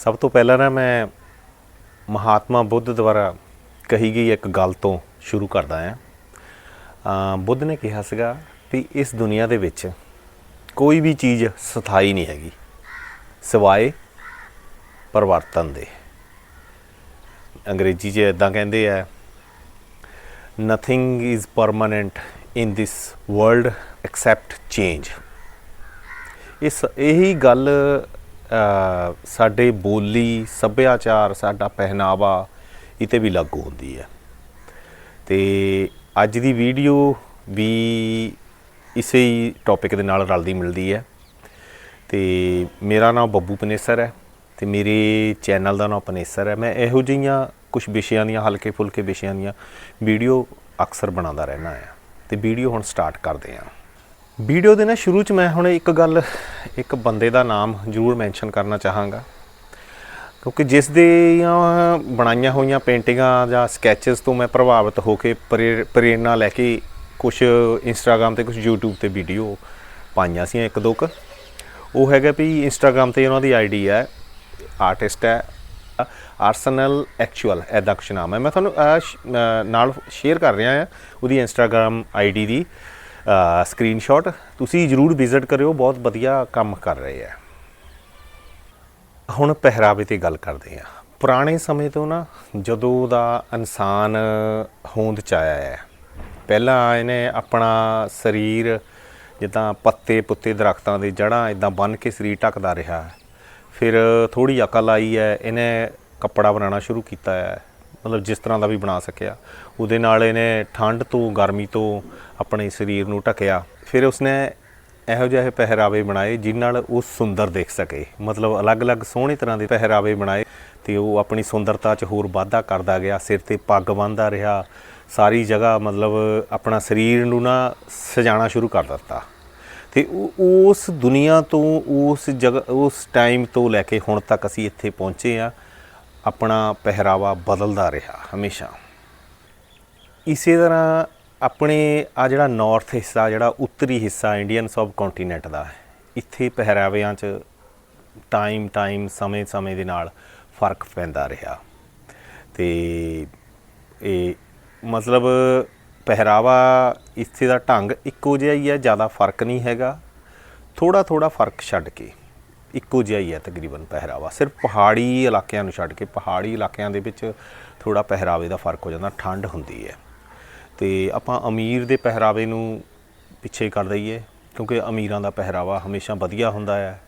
ਸਭ ਤੋਂ ਪਹਿਲਾਂ ਨਾ ਮੈਂ ਮਹਾਤਮਾ ਬੁੱਧ ਦੁਆਰਾ ਕਹੀ ਗਈ ਇੱਕ ਗੱਲ ਤੋਂ ਸ਼ੁਰੂ ਕਰਦਾ ਹਾਂ। ਬੁੱਧ ਨੇ ਕਿਹਾ ਸੀਗਾ ਵੀ ਇਸ ਦੁਨੀਆ ਦੇ ਵਿੱਚ ਕੋਈ ਵੀ ਚੀਜ਼ ਸਥਾਈ ਨਹੀਂ ਹੈਗੀ, ਸਿਵਾਏ ਪਰਿਵਰਤਨ ਦੇ। ਅੰਗਰੇਜ਼ੀ 'ਚ ਇਦਾਂ ਕਹਿੰਦੇ ਆ nothing is permanent in this world except change is, ਇਹੀ ਗੱਲ ਸਾਡੇ ਬੋਲੀ, ਸੱਭਿਆਚਾਰ, ਸਾਡਾ ਪਹਿਨਾਵਾ ਇਹ 'ਤੇ ਵੀ ਲਾਗੂ ਹੁੰਦੀ ਹੈ। ਤੇ ਅੱਜ ਦੀ ਵੀਡੀਓ ਵੀ ਇਸੇ ਹੀ ਟੌਪਿਕ ਦੇ ਨਾਲ ਰਲਦੀ ਮਿਲਦੀ ਹੈ। ਤੇ ਮੇਰਾ ਨਾਮ ਬੱਬੂ ਪਨੇਸਰ ਹੈ ਤੇ ਮੇਰੇ ਚੈਨਲ ਦਾ ਨਾਮ ਪਨੇਸਰ ਹੈ। ਮੈਂ ਇਹੋ ਜਿਹੀਆਂ ਕੁਝ ਵਿਸ਼ਿਆਂ ਦੀਆਂ ਹਲਕੇ ਫੁਲਕੇ ਵਿਸ਼ਿਆਂ ਦੀਆਂ ਵੀਡੀਓ ਅਕਸਰ ਬਣਾਉਂਦਾ ਰਹਿਣਾ ਆ ਤੇ ਵੀਡੀਓ ਹੁਣ ਸਟਾਰਟ ਕਰਦੇ ਹਾਂ। ਵੀਡੀਓ ਦੇ ਨਾ ਸ਼ੁਰੂ ਚ ਮੈਂ ਹੁਣ ਇੱਕ ਗੱਲ, ਇੱਕ ਬੰਦੇ ਦਾ ਨਾਮ ਜ਼ਰੂਰ ਮੈਂਸ਼ਨ ਕਰਨਾ ਚਾਹਾਂਗਾ। ਕਿਉਂਕਿ ਜਿਸ ਦੀਆਂ ਬਣਾਈਆਂ ਹੋਈਆਂ ਪੇਂਟਿੰਗਾਂ ਜਾਂ ਸਕੈਚਸ ਤੋਂ ਮੈਂ ਪ੍ਰਭਾਵਿਤ ਹੋ ਕੇ ਪ੍ਰੇਰ- ਪ੍ਰੇਰਨਾ ਲੈ ਕੇ ਕੁਝ ਇੰਸਟਾਗ੍ਰam ਤੇ ਕੁਝ YouTube ਤੇ ਵੀਡੀਓ ਪਾਈਆਂ ਸੀ ਇੱਕ ਦੋ ਕੁ। ਉਹ ਹੈਗਾ ਵੀ ਇੰਸਟਾਗ੍ਰam ਤੇ ਉਹਨਾਂ ਦੀ ਆਈਡੀ ਹੈ ਆਰਟਿਸਟ ਹੈ ਆਰਸਨਲ ਐਕਚੁਅਲ ਐਦਾ ਕੁਛ ਨਾਮ ਹੈ। ਮੈਂ ਤੁਹਾਨੂੰ ਨਾਲ ਸ਼ੇਅਰ ਕਰ ਰਿਹਾ ਹਾਂ ਉਹਦੀ ਇੰਸਟਾਗ੍ਰam ਆਈਡੀ ਦੀ। ਸਕਰੀਨਸ਼ਾਟ ਤੁਸੀਂ ਜਰੂਰ ਵਿਜ਼ਿਟ ਕਰਿਓ, ਬਹੁਤ ਵਧੀਆ ਕੰਮ ਕਰ ਰਹੇ ਆ। ਹੁਣ ਪਹਿਰਾਵੇ ਤੇ ਗੱਲ ਕਰਦੇ ਆ ਪੁਰਾਣੇ ਸਮੇਂ ਤੋਂ ਨਾ ਜਦੋਂ ਦਾ ਇਨਸਾਨ ਹੋਂਦ ਚ ਆਇਆ ਹੈ, ਪਹਿਲਾਂ ਇਹਨੇ ਆਪਣਾ ਸਰੀਰ ਜਿੱਦਾਂ ਪੱਤੇ ਪੁੱਤੇ ਦਰਖਤਾਂ ਦੇ ਜੜ੍ਹਾਂ ਇਦਾਂ ਬੰਨ ਕੇ ਸਰੀਰ ਢੱਕਦਾ ਰਿਹਾ, ਫਿਰ ਥੋੜੀ ਅਕਲ ਆਈ ਹੈ, ਇਹਨੇ ਕੱਪੜਾ ਬਣਾਉਣਾ ਸ਼ੁਰੂ ਕੀਤਾ ਹੈ। ਮਤਲਬ ਜਿਸ ਤਰ੍ਹਾਂ ਦਾ ਵੀ ਬਣਾ ਸਕਿਆ। ਉਹਦੇ ਨਾਲ ਇਹਨੇ ਠੰਡ ਤੋਂ, ਗਰਮੀ ਤੋਂ ਆਪਣੇ ਸਰੀਰ ਨੂੰ ਢੱਕਿਆ। ਫਿਰ ਉਸਨੇ ਇਹੋ ਜਿਹੇ ਪਹਿਰਾਵੇ ਬਣਾਏ ਜਿਨ ਨਾਲ ਉਹ ਸੁੰਦਰ ਦੇਖ ਸਕੇ। ਮਤਲਬ ਅਲੱਗ-ਅਲੱਗ ਸੋਹਣੇ ਤਰ੍ਹਾਂ ਦੇ ਪਹਿਰਾਵੇ ਬਣਾਏ ਤੇ ਉਹ ਆਪਣੀ ਸੁੰਦਰਤਾ 'ਚ ਹੋਰ ਵਾਧਾ ਕਰਦਾ ਗਿਆ। ਸਿਰ ਤੇ ਪੱਗ ਬੰਨ੍ਹਦਾ ਰਿਹਾ। ਸਾਰੀ ਜਗ੍ਹਾ ਮਤਲਬ ਆਪਣਾ ਸਰੀਰ ਨੂੰ ਨਾ ਸਜਾਣਾ ਸ਼ੁਰੂ ਕਰ ਦਿੱਤਾ। ਤੇ ਉਸ ਦੁਨੀਆ ਤੋਂ, ਉਸ ਜਗ੍ਹਾ, ਉਸ ਟਾਈਮ ਤੋਂ ਲੈ ਕੇ ਹੁਣ ਤੱਕ ਅਸੀਂ ਇੱਥੇ ਪਹੁੰਚੇ ਆ ਆਪਣਾ ਪਹਿਰਾਵਾ ਬਦਲਦਾ ਰਿਹਾ ਹਮੇਸ਼ਾ। ਇਸੇ ਤਰ੍ਹਾਂ ਆਪਣੇ ਆ ਜਿਹੜਾ ਨਾਰਥ ਹਿੱਸਾ, ਜਿਹੜਾ ਉੱਤਰੀ ਹਿੱਸਾ ਇੰਡੀਅਨ ਸਬ ਕੰਟੀਨੈਂਟ ਦਾ ਹੈ, ਇੱਥੇ ਪਹਿਰਾਵਿਆਂ 'ਚ ਟਾਈਮ ਟਾਈਮ ਸਮੇਂ ਸਮੇਂ ਦੇ ਨਾਲ ਫ਼ਰਕ ਪੈਂਦਾ ਰਿਹਾ। ਤੇ ਇਹ ਮਤਲਬ ਪਹਿਰਾਵਾ ਇੱਥੇ ਦਾ ਢੰਗ ਇੱਕੋ ਜਿਹਾ ਹੀ ਹੈ, ਜ਼ਿਆਦਾ ਫ਼ਰਕ ਨਹੀਂ ਹੈਗਾ। ਥੋੜਾ ਥੋੜਾ ਫ਼ਰਕ ਛੱਡ ਕੇ। ਇੱਕੋ ਜਿਹਾ ਹੀ ਹੈ ਤਕਰੀਬਨ ਪਹਿਰਾਵਾ। ਸਿਰਫ ਪਹਾੜੀ ਇਲਾਕਿਆਂ ਨੂੰ ਛੱਡ ਕੇ ਪਹਾੜੀ ਇਲਾਕਿਆਂ ਦੇ ਵਿੱਚ ਥੋੜਾ ਪਹਿਰਾਵੇ ਦਾ ਫ਼ਰਕ ਹੋ ਜਾਂਦਾ, ਠੰਡ ਹੁੰਦੀ ਹੈ। ਤੇ ਆਪਾਂ ਅਮੀਰ ਦੇ ਪਹਿਰਾਵੇ ਨੂੰ ਪਿੱਛੇ ਕਰ ਦਈਏ, ਕਿਉਂਕਿ ਅਮੀਰਾਂ ਦਾ ਪਹਿਰਾਵਾ ਹਮੇਸ਼ਾ ਵਧੀਆ ਹੁੰਦਾ ਹੈ।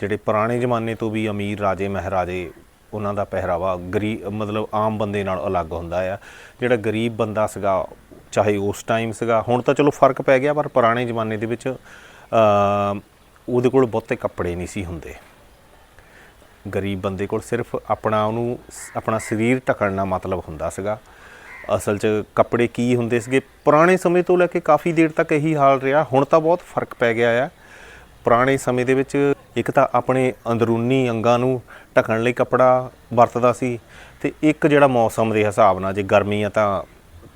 ਜਿਹੜੇ ਪੁਰਾਣੇ ਜ਼ਮਾਨੇ ਤੋਂ ਵੀ ਅਮੀਰ ਰਾਜੇ ਮਹਾਰਾਜੇ, ਉਹਨਾਂ ਦਾ ਪਹਿਰਾਵਾ ਗਰੀਬ ਮਤਲਬ ਆਮ ਬੰਦੇ ਨਾਲ ਅਲੱਗ ਹੁੰਦਾ ਆ। ਜਿਹੜਾ ਗਰੀਬ ਬੰਦਾ ਸੀਗਾ, ਚਾਹੇ ਉਸ ਟਾਈਮ ਸੀਗਾ, ਹੁਣ ਤਾਂ ਚਲੋ ਫ਼ਰਕ ਪੈ ਗਿਆ, ਪਰ ਪੁਰਾਣੇ ਜ਼ਮਾਨੇ ਦੇ ਵਿੱਚ ਉਹਦੇ ਕੋਲ ਬਹੁਤੇ ਕੱਪੜੇ ਨਹੀਂ ਸੀ ਹੁੰਦੇ। ਗਰੀਬ ਬੰਦੇ ਕੋਲ ਸਿਰਫ ਆਪਣਾ ਉਹਨੂੰ, ਆਪਣਾ ਸਰੀਰ ਢੱਕਣ ਦਾ ਮਤਲਬ ਹੁੰਦਾ ਸੀਗਾ। ਅਸਲ 'ਚ ਕੱਪੜੇ ਕੀ ਹੁੰਦੇ ਸੀਗੇ? ਪੁਰਾਣੇ ਸਮੇਂ ਤੋਂ ਲੈ ਕੇ ਕਾਫੀ ਦੇਰ ਤੱਕ ਇਹੀ ਹਾਲ ਰਿਹਾ। ਹੁਣ ਤਾਂ ਬਹੁਤ ਫ਼ਰਕ ਪੈ ਗਿਆ ਆ। ਪੁਰਾਣੇ ਸਮੇਂ ਦੇ ਵਿੱਚ ਇੱਕ ਤਾਂ ਆਪਣੇ ਅੰਦਰੂਨੀ ਅੰਗਾਂ ਨੂੰ ਢੱਕਣ ਲਈ ਕੱਪੜਾ ਵਰਤਦਾ ਸੀ ਤੇ ਇੱਕ ਜਿਹੜਾ ਮੌਸਮ ਦੇ ਹਿਸਾਬ ਨਾਲ ਜੇ ਗਰਮੀ ਆ ਤਾਂ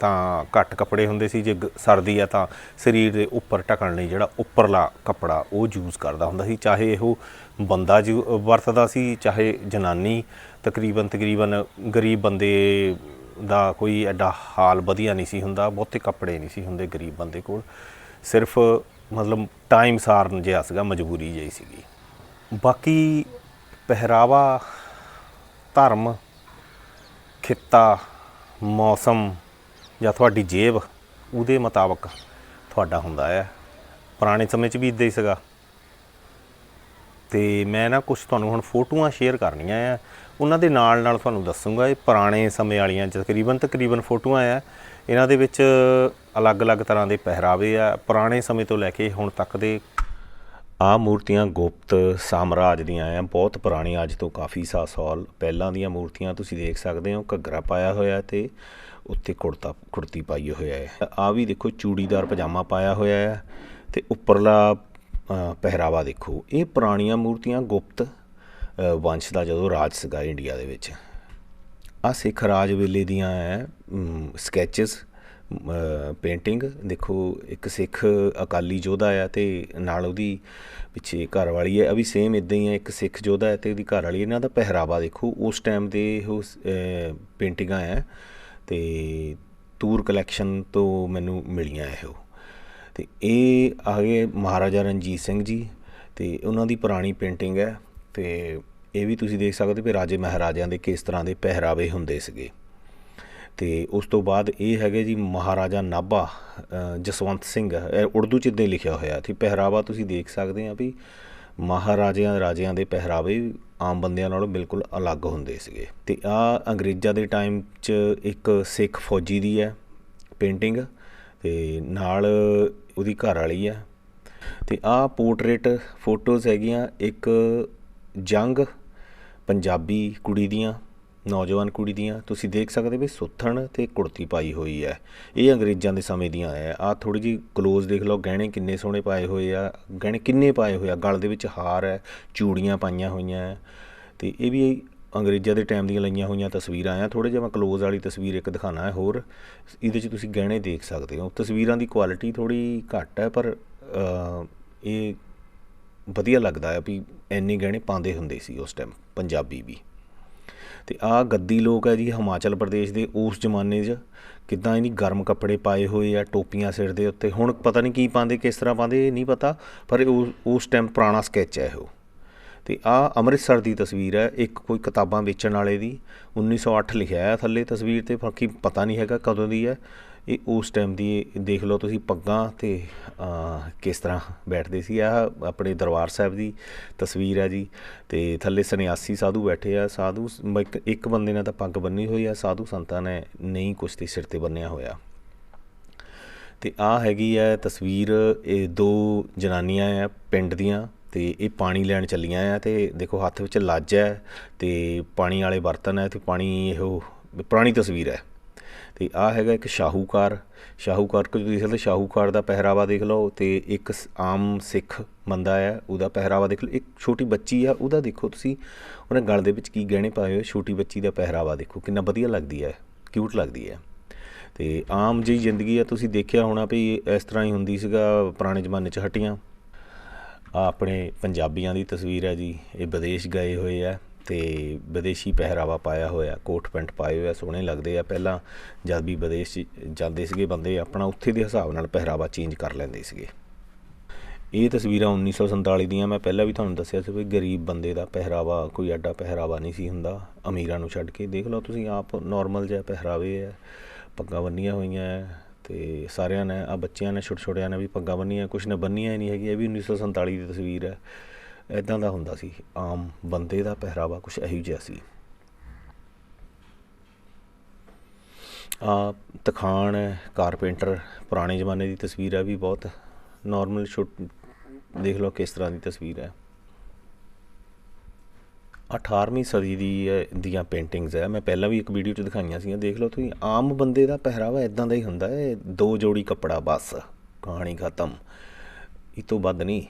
ਤਾਂ ਘੱਟ ਕੱਪੜੇ ਹੁੰਦੇ ਸੀ, ਜੇ ਗ- ਸਰਦੀ ਆ ਤਾਂ ਸਰੀਰ ਦੇ ਉੱਪਰ ਢੱਕਣ ਲਈ ਜਿਹੜਾ ਉੱਪਰਲਾ ਕੱਪੜਾ ਉਹ ਯੂਜ਼ ਕਰਦਾ ਹੁੰਦਾ ਸੀ। ਚਾਹੇ ਇਹੋ ਬੰਦਾ ਜੂ ਵਰਤਦਾ ਸੀ, ਚਾਹੇ ਜਨਾਨੀ, ਤਕਰੀਬਨ ਤਕਰੀਬਨ ਗਰੀਬ ਬੰਦੇ ਦਾ ਕੋਈ ਐਡਾ ਹਾਲ ਵਧੀਆ ਨਹੀਂ ਸੀ ਹੁੰਦਾ, ਬਹੁਤੇ ਕੱਪੜੇ ਨਹੀਂ ਸੀ ਹੁੰਦੇ ਗਰੀਬ ਬੰਦੇ ਕੋਲ। ਸਿਰਫ ਮਤਲਬ ਟਾਈਮ ਸਾਰਨ ਜਿਹਾ ਸੀਗਾ, ਮਜਬੂਰੀ ਜਿਹੀ ਸੀਗੀ। ਬਾਕੀ ਪਹਿਰਾਵਾ, ਧਰਮ, ਖਿੱਤਾ, ਮੌਸਮ ਜਾਂ ਤੁਹਾਡੀ ਜੇਬ ਉਹਦੇ ਮੁਤਾਬਕ ਤੁਹਾਡਾ ਹੁੰਦਾ ਹੈ ਪੁਰਾਣੇ ਸਮੇਂ 'ਚ ਵੀ ਇਦਾਂ ਹੀ ਸੀਗਾ। ਤੇ ਮੈਂ ਨਾ ਕੁਝ ਤੁਹਾਨੂੰ ਹੁਣ ਫੋਟੋਆਂ ਸ਼ੇਅਰ ਕਰਨੀਆਂ ਆ। ਉਹਨਾਂ ਦੇ ਨਾਲ ਨਾਲ ਤੁਹਾਨੂੰ ਦੱਸੂਗਾ, ਇਹ ਪੁਰਾਣੇ ਸਮੇਂ ਵਾਲੀਆਂ ਤਕਰੀਬਨ ਤਕਰੀਬਨ ਫੋਟੋਆਂ ਆ। ਇਹਨਾਂ ਦੇ ਵਿੱਚ ਅਲੱਗ-ਅਲੱਗ ਤਰ੍ਹਾਂ ਦੇ ਪਹਿਰਾਵੇ ਆ। ਪੁਰਾਣੇ ਸਮੇਂ ਤੋਂ ਲੈ ਕੇ ਹੁਣ ਤੱਕ ਦੇ ਆਹ ਮੂਰਤੀਆਂ ਗੁਪਤ ਸਾਮਰਾਜ ਦੀਆਂ ਆ ਬਹੁਤ ਪੁਰਾਣੀਆਂ ਅੱਜ ਤੋਂ ਕਾਫੀ ਸਾ ਸਾਲ ਪਹਿਲਾਂ ਦੀਆਂ ਮੂਰਤੀਆਂ ਤੁਸੀਂ ਦੇਖ ਸਕਦੇ ਹੋ, ਘੱਗਰਾ ਪਾਇਆ ਹੋਇਆ ਤੇ ਉੱਤੇ ਕੁੜਤਾ, ਕੁੜਤੀ ਪਾਈ ਹੋਇਆ ਹੈ ਆ ਵੀ ਦੇਖੋ ਚੂੜੀਦਾਰ ਪਜਾਮਾ ਪਾਇਆ ਹੋਇਆ ਹੈ ਤੇ ਉੱਪਰਲਾ ਪਹਿਰਾਵਾ ਦੇਖੋ, ਇਹ ਪੁਰਾਣੀਆਂ ਮੂਰਤੀਆਂ ਗੁਪਤ ਵੰਸ਼ ਦਾ ਜਦੋਂ ਰਾਜ ਸੀਗਾ ਇੰਡੀਆ ਦੇ ਵਿੱਚ। ਆ ਸਿੱਖ ਰਾਜ ਵੇਲੇ ਦੀਆਂ ਹੈ ਸਕੈਚਸ ਪੇਂਟਿੰਗ ਦੇਖੋ, ਇੱਕ ਸਿੱਖ ਅਕਾਲੀ ਯੋਧਾ ਆ ਤੇ ਨਾਲ ਉਹਦੀ ਪਿੱਛੇ ਘਰ ਵਾਲੀ ਹੈ ਆ ਵੀ ਸੇਮ ਇਦਾਂ ਹੀ ਹੈ ਇੱਕ ਸਿੱਖ ਯੋਧਾ ਹੈ ਤੇ ਉਹਦੀ ਘਰ ਵਾਲੀ ਇਹਨਾਂ ਦਾ ਪਹਿਰਾਵਾ ਦੇਖੋ, ਉਸ ਟਾਈਮ ਦੇ ਉਹ ਪੇਂਟਿੰਗਾਂ ਆ ਤੇ ਤੂਰ ਕਲੈਕਸ਼ਨ ਤੋਂ ਮੈਨੂੰ ਮਿਲੀਆਂ ਇਹ ਉਹ। ਤੇ ਇਹ ਆ ਗਏ ਮਹਾਰਾਜਾ ਰਣਜੀਤ ਸਿੰਘ ਜੀ ਤੇ ਉਹਨਾਂ ਦੀ ਪੁਰਾਣੀ ਪੇਂਟਿੰਗ ਹੈ ਤੇ ਇਹ ਵੀ ਤੁਸੀਂ ਦੇਖ ਸਕਦੇ ਵੀ ਰਾਜੇ ਮਹਾਰਾਜਿਆਂ ਦੇ ਕਿਸ ਤਰ੍ਹਾਂ ਦੇ ਪਹਿਰਾਵੇ ਹੁੰਦੇ ਸੀਗੇ। ਤੇ ਉਸ ਤੋਂ ਬਾਅਦ ਇਹ ਹੈਗੇ ਜੀ ਮਹਾਰਾਜਾ ਨਾਭਾ ਜਸਵੰਤ ਸਿੰਘ। ਇਹ ਉਰਦੂ ਚ ਇਦਾਂ ਲਿਖਿਆ ਹੋਇਆ ਤੇ ਪਹਿਰਾਵਾ ਤੁਸੀਂ ਦੇਖ ਸਕਦੇ ਆ ਵੀ ਮਹਾਰਾਜਿਆਂ ਰਾਜਿਆਂ ਦੇ ਪਹਿਰਾਵੇ ਆਮ ਬੰਦਿਆਂ ਨਾਲੋਂ ਬਿਲਕੁਲ ਅਲੱਗ ਹੁੰਦੇ ਸੀਗੇ। ਤੇ ਆ ਅੰਗਰੇਜ਼ਾਂ ਦੇ ਟਾਈਮ 'ਚ ਇੱਕ ਸਿੱਖ ਫੌਜੀ ਦੀ ਹੈ ਪੇਂਟਿੰਗ ਤੇ ਨਾਲ ਉਹਦੀ ਘਰ ਵਾਲੀ ਹੈ। ਤੇ ਆਹ ਪੋਰਟਰੇਟ ਫੋਟੋਜ਼ ਹੈਗੀਆਂ ਇੱਕ ਜੰਗ ਪੰਜਾਬੀ ਕੁੜੀ ਦੀਆਂ। ਨੌਜਵਾਨ ਕੁੜੀ ਦੀਆਂ। ਤੁਸੀਂ ਦੇਖ ਸਕਦੇ ਵੀ ਸੁੱਥਣ ਤੇ ਕੁੜਤੀ ਪਾਈ ਹੋਈ ਹੈ। ਇਹ ਅੰਗਰੇਜ਼ਾਂ ਦੇ ਸਮੇਂ ਦੀਆਂ ਹੈ। ਆ ਥੋੜੀ ਜੀ ਕਲੋਜ਼ ਦੇਖ ਲਓ, ਗਹਿਣੇ ਕਿੰਨੇ ਸੋਹਣੇ ਪਾਏ ਹੋਏ ਆ। ਗਹਿਣੇ ਕਿੰਨੇ ਪਾਏ ਹੋਏ ਆ। ਗਲ ਦੇ ਵਿੱਚ ਹਾਰ ਹੈ, ਚੂੜੀਆਂ ਪਾਈਆਂ ਹੋਈਆਂ ਹੈ। ਤੇ ਇਹ ਵੀ ਅੰਗਰੇਜ਼ਾਂ ਦੇ ਟਾਈਮ ਦੀਆਂ ਲਈਆਂ ਹੋਈਆਂ ਤਸਵੀਰਾਂ ਆ। ਥੋੜੇ ਜਿਹਾ ਮੈਂ ਕਲੋਜ਼ ਵਾਲੀ ਤਸਵੀਰ ਇੱਕ ਦਿਖਾਣਾ ਹੈ ਹੋਰ। ਇਹਦੇ 'ਚ ਤੁਸੀਂ ਗਹਿਣੇ ਦੇਖ ਸਕਦੇ ਹੋ। ਤਸਵੀਰਾਂ ਦੀ ਕੁਆਲਿਟੀ ਥੋੜੀ ਘੱਟ ਹੈ, ਪਰ ਇਹ ਵਧੀਆ ਲੱਗਦਾ ਹੈ ਵੀ ਇੰਨੇ ਗਹਿਣੇ ਪਾਉਂਦੇ ਹੁੰਦੇ ਸੀ ਉਸ ਟਾਈਮ ਪੰਜਾਬੀ ਵੀ। ਅਤੇ ਆਹ ਗੱਦੀ ਲੋਕ ਹੈ ਜੀ ਹਿਮਾਚਲ ਪ੍ਰਦੇਸ਼ ਦੇ ਉਸ ਜ਼ਮਾਨੇ 'ਚ, ਕਿੱਦਾਂ ਇਹਨੀ ਗਰਮ ਕੱਪੜੇ ਪਾਏ ਹੋਏ ਆ, ਟੋਪੀਆਂ ਸਿਰ ਦੇ ਉੱਤੇ, ਹੁਣ ਪਤਾ ਨਹੀਂ ਕੀ ਪਾਉਂਦੇ, ਕਿਸ ਤਰ੍ਹਾਂ ਪਾਉਂਦੇ, ਇਹ ਨਹੀਂ ਪਤਾ, ਪਰ ਉਸ- ਉਸ ਟਾਈਮ ਪੁਰਾਣਾ ਸਕੈਚ ਹੈ ਉਹ। ਤੇ ਆ ਅੰਮ੍ਰਿਤਸਰ ਦੀ ਤਸਵੀਰ ਹੈ, ਇੱਕ ਕੋਈ ਕਿਤਾਬਾਂ ਵੇਚਣ ਵਾਲੇ ਦੀ 1908 ਲਿਖਿਆ ਹੈ ਥੱਲੇ ਤਸਵੀਰ ਤੇ, ਬਾਕੀ ਪਤਾ ਨਹੀਂ ਹੈਗਾ ਕਦੋਂ ਦੀ ਹੈ ਇਹ ਉਸ ਟਾਈਮ ਦੀ ਦੇਖ ਲਓ ਤੁਸੀਂ ਪੱਗਾਂ ਤੇ ਕਿਸ ਤਰ੍ਹਾਂ ਬੈਠਦੇ ਸੀ। ਆ ਆਪਣੇ ਦਰਬਾਰ ਸਾਹਿਬ ਦੀ ਤਸਵੀਰ ਹੈ ਜੀ ਤੇ ਥੱਲੇ ਸੰਨਿਆਸੀ ਸਾਧੂ ਬੈਠੇ ਆ। ਸਾਧੂ ਮ- ਇੱਕ- ਬੰਦੇ ਨੇ ਤਾਂ ਪੱਗ ਬੰਨੀ ਹੋਈ ਆ। ਸਾਧੂ ਸੰਤਾਂ ਨੇ ਨਹੀਂ ਕੁਛ ਤੇ ਸਿਰ ਤੇ ਬੰਨਿਆ ਹੋਇਆ। ਤੇ ਆ ਹੈਗੀ ਹੈ ਤਸਵੀਰ, ਇਹ ਦੋ ਜਨਾਨੀਆਂ ਆ ਪਿੰਡ ਦੀਆਂ ਤੇ ਇਹ ਪਾਣੀ ਲੈਣ ਚੱਲੀਆਂ ਆ ਤੇ ਦੇਖੋ ਹੱਥ ਵਿੱਚ ਲੱਜ ਹੈ ਤੇ ਪਾਣੀ ਵਾਲੇ ਬਰਤਨ ਹੈ ਤੇ ਪਾਣੀ ਇਹੋ ਪੁਰਾਣੀ ਤਸਵੀਰ ਹੈ ਅਤੇ ਆਹ ਹੈਗਾ ਇੱਕ ਸ਼ਾਹੂਕਾਰ। ਸ਼ਾਹੂਕਾਰ ਕੋ ਤੁਸੀਂ ਸਕਦੇ ਸ਼ਾਹੂਕਾਰ ਦਾ ਪਹਿਰਾਵਾ ਦੇਖ ਲਓ ਅਤੇ ਇੱਕ ਸ- ਆਮ ਸਿੱਖ ਬੰਦਾ ਹੈ, ਉਹਦਾ ਪਹਿਰਾਵਾ ਦੇਖ ਲਓ। ਇੱਕ ਛੋਟੀ ਬੱਚੀ ਆ, ਉਹਦਾ ਦੇਖੋ ਤੁਸੀਂ, ਉਹਨੇ ਗਲ ਦੇ ਵਿੱਚ ਕੀ ਗਹਿਣੇ ਪਾਏ ਹੋਏ ਛੋਟੀ ਬੱਚੀ ਦਾ ਪਹਿਰਾਵਾ ਦੇਖੋ, ਕਿੰਨਾ ਵਧੀਆ ਲੱਗਦੀ ਹੈ ਕਿਊਟ ਲੱਗਦੀ ਹੈ। ਤੇ ਆਮ ਜਿਹੀ ਜ਼ਿੰਦਗੀ ਆ, ਤੁਸੀਂ ਦੇਖਿਆ ਹੋਣਾ ਵੀ ਇਸ ਤਰ੍ਹਾਂ ਹੀ ਹੁੰਦੀ ਸੀਗਾ, ਪੁਰਾਣੇ ਜ਼ਮਾਨੇ 'ਚ ਹਟੀਆਂ। ਆ ਆਪਣੇ ਪੰਜਾਬੀਆਂ ਦੀ ਤਸਵੀਰ ਹੈ ਜੀ, ਇਹ ਵਿਦੇਸ਼ ਗਏ ਹੋਏ ਆ। ਤੇ ਵਿਦੇਸ਼ੀ ਪਹਿਰਾਵਾ ਪਾਇਆ ਹੋਇਆ, ਕੋਟ ਪੈਂਟ ਪਾਏ ਹੋਏ ਆ, ਸੋਹਣੇ ਲੱਗਦੇ ਆ। ਪਹਿਲਾਂ ਜਦ ਵੀ ਵਿਦੇਸ਼ 'ਚ ਜਾਂਦੇ ਸੀਗੇ ਬੰਦੇ, ਆਪਣਾ ਉੱਥੇ ਦੇ ਹਿਸਾਬ ਨਾਲ ਪਹਿਰਾਵਾ ਚੇਂਜ ਕਰ ਲੈਂਦੇ ਸੀਗੇ। ਇਹ ਤਸਵੀਰਾਂ 1947 ਦੀਆਂ, ਮੈਂ ਪਹਿਲਾਂ ਵੀ ਤੁਹਾਨੂੰ ਦੱਸਿਆ ਸੀ ਵੀ ਗਰੀਬ ਬੰਦੇ ਦਾ ਪਹਿਰਾਵਾ, ਕੋਈ ਐਡਾ ਪਹਿਰਾਵਾ ਨਹੀਂ ਸੀ ਹੁੰਦਾ, ਅਮੀਰਾਂ ਨੂੰ ਛੱਡ ਕੇ। ਦੇਖ ਲਓ ਤੁਸੀਂ, ਆਪ ਨਾਰਮਲ ਜਿਹਾ ਪਹਿਰਾਵੇ ਹੈ ਪੱਗਾਂ ਬੰਨੀਆਂ ਹੋਈਆਂ ਹੈ ਤੇ ਸਾਰਿਆਂ ਨੇ ਆ ਬੱਚਿਆਂ ਨੇ ਛੋਟੇ ਛੋਟਿਆਂ ਨੇ ਵੀ ਪੱਗਾਂ ਬੰਨੀਆਂ, ਕੁਛ ਨੇ ਬੰਨੀਆਂ ਹੀ ਨਹੀਂ ਹੈਗੀ ਇਹ ਵੀ 1947 ਦੀ ਤਸਵੀਰ ਹੈ। ਇਦਾਂ ਦਾ ਹੁੰਦਾ ਸੀ, ਆਮ ਬੰਦੇ ਦਾ ਪਹਿਰਾਵਾ ਕੁਛ ਇਹੋ ਜਿਹਾ ਸੀ। ਆ ਤਖਾਣ ਹੈ ਕਾਰਪੈਂਟਰ, ਪੁਰਾਣੇ ਜ਼ਮਾਨੇ ਦੀ ਤਸਵੀਰ ਹੈ ਵੀ ਬਹੁਤ ਨਾਰਮਲ ਛੋਟ ਦੇਖ ਲਓ ਕਿਸ ਤਰ੍ਹਾਂ ਦੀ ਤਸਵੀਰ ਹੈ। 18ਵੀਂ ਸਦੀ ਦੀ ਦੀਆਂ ਪੇਂਟਿੰਗਸ ਹੈ। ਮੈਂ ਪਹਿਲਾਂ ਵੀ ਇੱਕ ਵੀਡੀਓ 'ਚ ਦਿਖਾਈਆਂ ਸੀਗੀਆਂ। ਦੇਖ ਲਓ ਤੁਸੀਂ, ਆਮ ਬੰਦੇ ਦਾ ਪਹਿਰਾਵਾ ਇਦਾਂ ਦਾ ਹੀ ਹੁੰਦਾ ਹੈ। ਦੋ ਜੋੜੀ ਕੱਪੜਾ ਬਸ, ਕਹਾਣੀ ਖਤਮ। ਇਹ ਤੋਂ ਵੱਧ ਨਹੀਂ।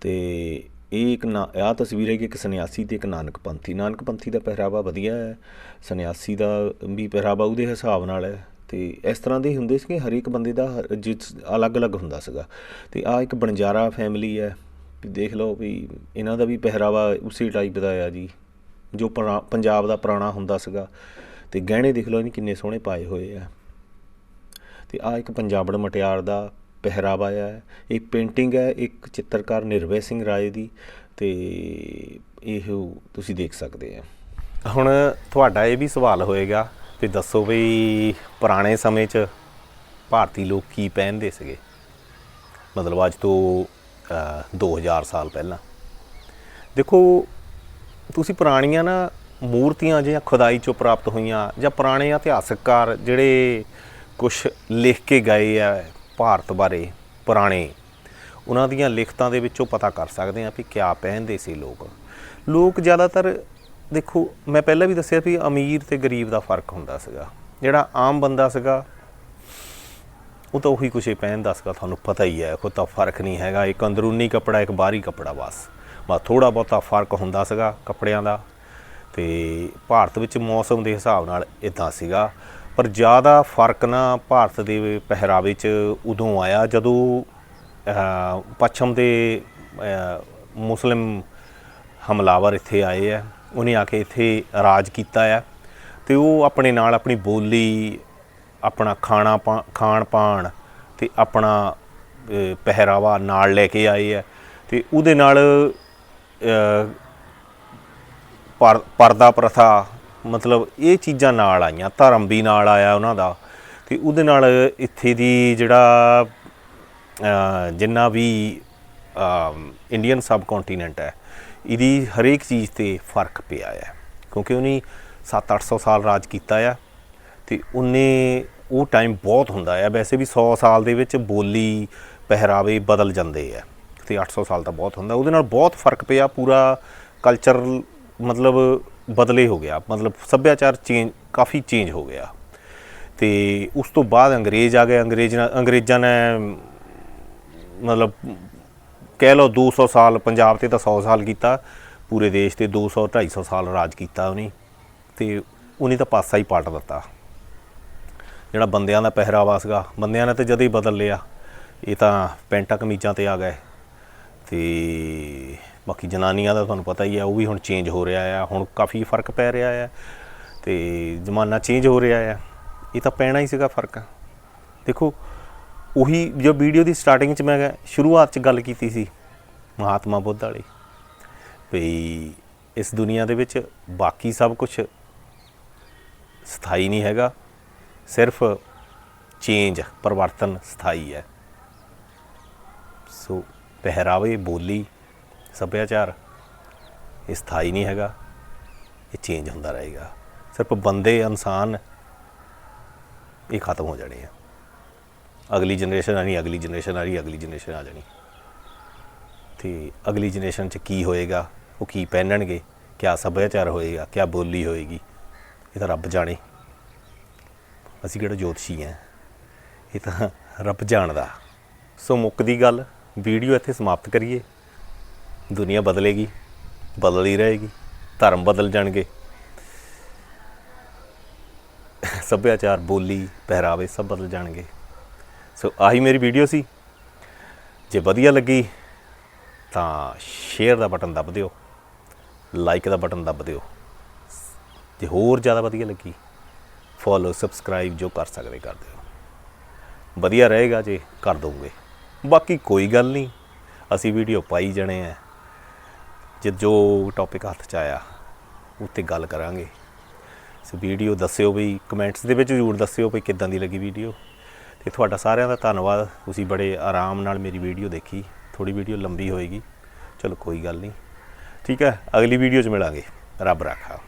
ਤੇ ਇਹ ਇੱਕ ਨਾ, ਆਹ ਤਸਵੀਰ ਹੈ ਕਿ ਇੱਕ ਸੰਨਿਆਸੀ ਤੇ ਇੱਕ ਨਾਨਕ ਪੰਥੀ। ਨਾਨਕ ਪੰਥੀ ਦਾ ਪਹਿਰਾਵਾ ਵਧੀਆ ਹੈ, ਸੰਨਿਆਸੀ ਦਾ ਵੀ ਪਹਿਰਾਵਾ ਉਹਦੇ ਹਿਸਾਬ ਨਾਲ ਹੈ ਤੇ ਇਸ ਤਰ੍ਹਾਂ ਦੇ ਹੁੰਦੇ ਸੀਗੇ ਹਰ ਇੱਕ ਬੰਦੇ ਦਾ ਹਰ- ਜਿਸ ਅਲੱਗ-ਅਲੱਗ ਹੁੰਦਾ ਸੀਗਾ। ਤੇ ਆ ਇੱਕ ਬਣਜਾਰਾ ਫੈਮਿਲੀ ਹੈ, ਵੀ ਦੇਖ ਲਓ ਵੀ ਇਹਨਾਂ ਦਾ ਵੀ ਪਹਿਰਾਵਾ ਉਸੇ ਟਾਈਪ ਦਾ ਆ ਜੀ, ਜੋ ਪੁਰਾ- ਪੰਜਾਬ ਦਾ ਪੁਰਾਣਾ ਹੁੰਦਾ ਸੀਗਾ। ਤੇ ਗਹਿਣੇ ਦੇਖ ਲਓ ਇਹਨੇ ਕਿੰਨੇ ਸੋਹਣੇ ਪਾਏ ਹੋਏ ਆ। ਤੇ ਆ ਇੱਕ ਪੰਜਾਬੜ ਮਟਿਆਰ ਦਾ ਪਹਿਰਾਵਾ ਹੈ ਇਹ ਪੇਂਟਿੰਗ ਹੈ ਇੱਕ ਚਿੱਤਰਕਾਰ ਨਿਰਵੈ ਸਿੰਘ ਰਾਏ ਦੀ ਤੇ ਇਹ ਤੁਸੀਂ ਦੇਖ ਸਕਦੇ ਆ। ਹੁਣ ਤੁਹਾਡਾ ਇਹ ਵੀ ਸਵਾਲ ਹੋਏਗਾ ਵੀ ਦੱਸੋ ਵੀ ਪੁਰਾਣੇ ਸਮੇਂ 'ਚ ਭਾਰਤੀ ਲੋਕ ਕੀ ਪਹਿਨਦੇ ਸੀਗੇ? ਮਤਲਬ ਅੱਜ ਤੋਂ ਅ, 2000 ਸਾਲ ਪਹਿਲਾਂ। ਦੇਖੋ ਤੁਸੀਂ ਪੁਰਾਣੀਆਂ ਨਾ ਮੂਰਤੀਆਂ ਜਾਂ ਖੁਦਾਈ ਚੋਂ ਪ੍ਰਾਪਤ ਹੋਈਆਂ ਜਾਂ ਪੁਰਾਣੇ ਇਤਿਹਾਸਕਾਰ ਜਿਹੜੇ ਕੁਝ ਲਿਖ ਕੇ ਗਏ ਆ ਭਾਰਤ ਬਾਰੇ ਪੁਰਾਣੇ। ਉਹਨਾਂ ਦੀਆਂ ਲਿਖਤਾਂ ਦੇ ਵਿੱਚੋਂ ਪਤਾ ਕਰ ਸਕਦੇ ਆ ਵੀ ਕਿਆ ਪਹਿਨਦੇ ਸੀ ਲੋਕ। ਲੋਕ ਜ਼ਿਆਦਾਤਰ, ਦੇਖੋ, ਮੈਂ ਪਹਿਲਾਂ ਵੀ ਦੱਸਿਆ ਵੀ ਅਮੀਰ ਤੇ ਗਰੀਬ ਦਾ ਫ਼ਰਕ ਹੁੰਦਾ ਸੀਗਾ। ਜਿਹੜਾ ਆਮ ਬੰਦਾ ਸੀਗਾ, ਉਹ ਤਾਂ ਉਹੀ ਕੁਛ ਹੀ ਪਹਿਨਦਾ ਸੀਗਾ, ਤੁਹਾਨੂੰ ਪਤਾ ਹੀ ਹੈ ਕੋਈ ਤਾਂ ਫ਼ਰਕ ਨਹੀਂ ਹੈਗਾ। ਇੱਕ ਅੰਦਰੂਨੀ ਕੱਪੜਾ, ਇੱਕ ਬਾਹਰੀ ਕੱਪੜਾ ਬਸ। ਬਸ ਥੋੜਾ ਬਹੁਤਾ ਫ਼ਰਕ ਹੁੰਦਾ ਸੀਗਾ ਕੱਪੜਿਆਂ ਦਾ। ਤੇ ਭਾਰਤ ਵਿੱਚ ਮੌਸਮ ਦੇ ਹਿਸਾਬ ਨਾਲ ਇਦਾਂ ਸੀਗਾ। ਪਰ ਜ਼ਿਆਦਾ ਫ਼ਰਕ ਨਾ ਭਾਰਤ ਦੇ ਪਹਿਰਾਵੇ 'ਚ ਉਦੋਂ ਆਇਆ ਜਦੋਂ ਪੱਛਮ ਦੇ ਅਹ, ਮੁਸਲਿਮ ਹਮਲਾਵਰ ਇੱਥੇ ਆਏ ਆ। ਉਹਨੇ ਆ ਕੇ ਇੱਥੇ ਰਾਜ ਕੀਤਾ ਆ ਤੇ ਉਹ ਆਪਣੇ ਨਾਲ ਆਪਣੀ ਬੋਲੀ ਆਪਣਾ ਖਾਣਾ ਪਾ- ਖਾਣ ਪਾਣ ਤੇ ਆਪਣਾ ਪਹਿਰਾਵਾ ਨਾਲ ਲੈ ਕੇ ਆਏ ਆ ਤੇ ਉਹਦੇ ਨਾਲ ਪਰਦਾ ਪ੍ਰਥਾ ਮਤਲਬ ਇਹ ਚੀਜ਼ਾਂ ਨਾਲ ਆਈਆਂ, ਧਰਮ ਵੀ ਨਾਲ ਆਇਆ ਉਹਨਾਂ ਦਾ, ਤੇ ਉਹਦੇ ਨਾਲ ਇੱਥੇ ਦੀ ਜਿਹੜਾ ਜਿੰਨਾ ਵੀ ਇੰਡੀਅਨ ਸਬ ਕੰਟੀਨੈਂਟ ਹੈ, ਇਹਦੀ ਹਰੇਕ ਚੀਜ਼ ਤੇ ਫ਼ਰਕ ਪਿਆ ਹੈ, ਕਿਉਂਕਿ ਉਹਨੇ 7-800 ਸਾਲ ਰਾਜ ਕੀਤਾ ਆ, ਤੇ ਉਹਨੇ ਉਹ ਟਾਈਮ ਬਹੁਤ ਹੁੰਦਾ ਆ, ਵੈਸੇ ਵੀ 100 ਸਾਲ ਦੇ ਵਿੱਚ ਬੋਲੀ, ਪਹਿਰਾਵੇ ਬਦਲ ਜਾਂਦੇ ਆ, ਤੇ 800 ਸਾਲ ਤਾਂ ਬਹੁਤ ਹੁੰਦਾ, ਉਹਦੇ ਨਾਲ ਬਹੁਤ ਫ਼ਰਕ ਪਿਆ ਪੂਰਾ ਕਲਚਰ ਮਤਲਬ ਬਦਲੇ ਹੋ ਗਿਆ। ਮਤਲਬ ਸੱਭਿਆਚਾਰ ਚੇਂਜ, ਕਾਫੀ ਚੇਂਜ ਹੋ ਗਿਆ। ਤੇ ਉਸ ਤੋਂ ਬਾਅਦ ਅੰਗਰੇਜ਼ ਆ ਗਏ। ਅੰਗਰੇਜ਼ ਅੰਗਰੇਜ਼ਾਂ ਨੇ, ਮਤਲਬ ਕਹਿ ਲਓ 200 ਸਾਲ ਪੰਜਾਬ ਤੇ ਤਾਂ 100 ਸਾਲ ਕੀਤਾ। ਪੂਰੇ ਦੇਸ਼ ਤੇ 200 250 ਸਾਲ ਰਾਜ ਕੀਤਾ ਉਹਨੇ। ਤੇ ਉਹਨੇ ਤਾਂ ਪਾਸਾ ਹੀ ਪਾਟ ਦਿੱਤਾ। ਜਿਹੜਾ ਬੰਦਿਆਂ ਦਾ ਪਹਿਰਾਵਾ ਸੀਗਾ, ਬੰਦਿਆਂ ਨੇ ਤਾਂ ਜਦ ਹੀ ਬਦਲ ਲਿਆ। ਇਹ ਤਾਂ ਪੈਂਟਾਂ ਕਮੀਜ਼ਾਂ ਤੇ ਆ ਗਏ। ਤੇ ਬਾਕੀ ਜਨਾਨੀਆਂ ਦਾ ਤੁਹਾਨੂੰ ਪਤਾ ਹੀ ਆ, ਉਹ ਵੀ ਹੁਣ ਚੇਂਜ ਹੋ ਰਿਹਾ ਆ, ਹੁਣ ਕਾਫੀ ਫ਼ਰਕ ਪੈ ਰਿਹਾ ਆ ਤੇ ਜ਼ਮਾਨਾ ਚੇਂਜ ਹੋ ਰਿਹਾ ਆ। ਇਹ ਤਾਂ ਪੈਣਾ ਹੀ ਸੀਗਾ ਫ਼ਰਕ। ਦੇਖੋ, ਉਹੀ ਜੋ ਵੀਡੀਓ ਦੀ ਸਟਾਰਟਿੰਗ 'ਚ ਮੈਂ ਸ਼ੁਰੂਆਤ 'ਚ ਗੱਲ ਕੀਤੀ ਸੀ, ਮਹਾਤਮਾ ਬੁੱਧ ਵਾਲੀ, ਵੀ ਇਸ ਦੁਨੀਆ ਦੇ ਵਿੱਚ ਬਾਕੀ ਸਭ ਕੁਝ ਸਥਾਈ ਨਹੀਂ ਹੈਗਾ, ਸਿਰਫ ਚੇਂਜ ਪਰਿਵਰਤਨ ਸਥਾਈ ਹੈ। ਸੋ ਪਹਿਰਾਵੇ, ਬੋਲੀ ਸੱਭਿਆਚਾਰ, ਇਹ ਸਥਾਈ ਨਹੀਂ ਹੈਗਾ, ਇਹ ਚੇਂਜ ਹੁੰਦਾ ਰਹੇਗਾ। ਸਿਰਫ ਬੰਦੇ, ਇਨਸਾਨ, ਇਹ ਖਤਮ ਹੋ ਜਾਣੇ ਆ ਅਗਲੀ ਜਨਰੇਸ਼ਨ ਆਣੀ ਅਗਲੀ ਜਨਰੇਸ਼ਨ ਆ ਰਹੀ ਅਗਲੀ ਜਨਰੇਸ਼ਨ ਆ ਜਾਣੀ। ਤੇ ਅਗਲੀ ਜਨਰੇਸ਼ਨ 'ਚ ਕੀ ਹੋਏਗਾ, ਉਹ ਕੀ ਪਹਿਨਣਗੇ, ਕਿਆ ਸੱਭਿਆਚਾਰ ਹੋਏਗਾ, ਕਿਆ ਬੋਲੀ ਹੋਏਗੀ, ਇਹ ਤਾਂ ਰੱਬ ਜਾਣੇ। ਅਸੀਂ ਕਿਹੜਾ ਜੋਤਸ਼ੀ ਆ ਇਹ ਤਾਂ ਰੱਬ ਜਾਣਦਾ। ਸੋ ਮੁੱਕਦੀ ਗੱਲ, ਵੀਡੀਓ ਇੱਥੇ ਸਮਾਪਤ ਕਰੀਏ। ਦੁਨੀਆ ਬਦਲੇਗੀ, ਬਦਲ ਹੀ ਰਹੇਗੀ, ਧਰਮ ਬਦਲ ਜਾਣਗੇ। ਸੱਭਿਆਚਾਰ, ਬੋਲੀ, ਪਹਿਰਾਵੇ ਸਭ ਬਦਲ ਜਾਣਗੇ। ਸੋ ਆਹੀ ਮੇਰੀ ਵੀਡੀਓ ਸੀ। ਜੇ ਵਧੀਆ ਲੱਗੀ ਤਾਂ ਸ਼ੇਅਰ ਦਾ ਬਟਨ ਦੱਬ ਦਿਓ ਲਾਈਕ ਦਾ ਬਟਨ ਦੱਬ ਦਿਓ। ਜੇ ਹੋਰ ਜ਼ਿਆਦਾ ਵਧੀਆ ਲੱਗੀ ਫੋਲੋ ਸਬਸਕ੍ਰਾਈਬ ਜੋ ਕਰ ਸਕਦੇ ਕਰ ਦਿਓ। ਵਧੀਆ ਰਹੇਗਾ ਜੇ ਕਰ ਦੋਗੇ। ਬਾਕੀ ਕੋਈ ਗੱਲ ਨਹੀਂ, ਅਸੀਂ ਵੀਡੀਓ ਪਾਈ ਜਾਣੇ ਆ। ਜੇ ਜੋ ਟੌਪਿਕ ਹੱਥ 'ਚ ਆਇਆ, ਉੱਤੇ ਗੱਲ ਕਰਾਂਗੇ। ਸੋ ਵੀਡੀਓ ਦੱਸਿਓ ਵੀ ਕਮੈਂਟਸ ਦੇ ਵਿੱਚ ਜ਼ਰੂਰ ਦੱਸਿਓ ਵੀ ਕਿੱਦਾਂ ਦੀ ਲੱਗੀ ਵੀਡੀਓ। ਤੇ ਤੁਹਾਡਾ ਸਾਰਿਆਂ ਦਾ ਧੰਨਵਾਦ, ਤੁਸੀਂ ਬੜੇ ਆਰਾਮ ਨਾਲ ਮੇਰੀ ਵੀਡੀਓ ਦੇਖੀ ਥੋੜੀ ਵੀਡੀਓ ਲੰਬੀ ਹੋਏਗੀ। ਚਲੋ ਕੋਈ ਗੱਲ ਨਹੀਂ। ਠੀਕ ਹੈ, ਅਗਲੀ ਵੀਡੀਓ 'ਚ ਮਿਲਾਂਗੇ। ਰੱਬ ਰਾਖਾ।